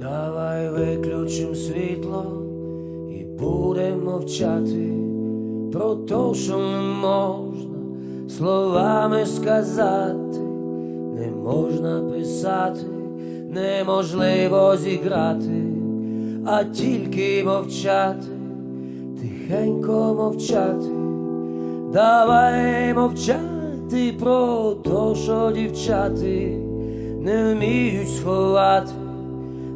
Давай виключим світло і будемо мовчати. Про те, що не можна словами сказати, не можна писати, неможливо зіграти, а тільки мовчати, тихенько мовчати, давай мовчати про те, що дівчати не вміють сховати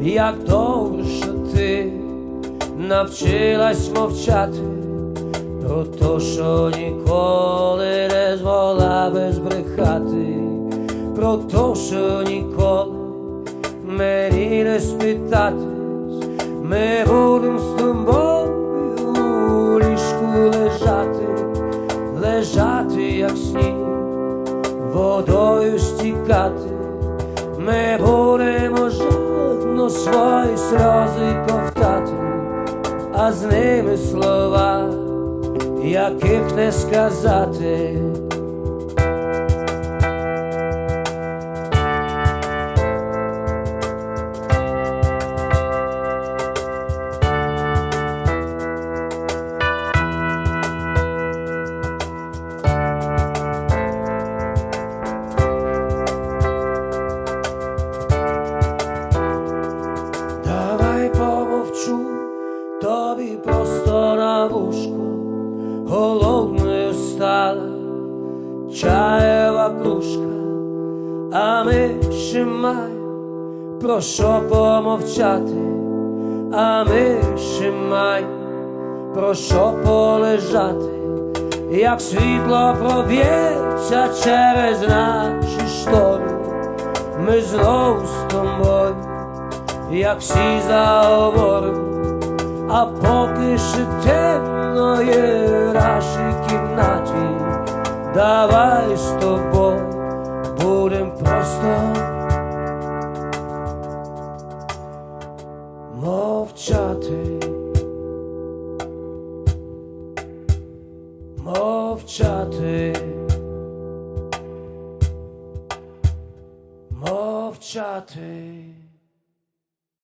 Як що ти навчилась мовчати про те, що ніколи не змогла би збрехати, про те, що ніколи мені не спитатись, ми будем з тобою у ліжку лежати, лежати, як сніг водою стікати, ми будемо свої сльози ковтати, а з ними слова, яких не сказати. Голодною стала чаєва кружка, а ми ще маємо про що помовчати, а ми ще маємо про що полежати, як світло проб'ється через наші штори, ми знову з тобою як всі заговоримо, а поки ще темно в нашій кімнаті, давай з тобою будем просто. Мовчати, мовчати, мовчати.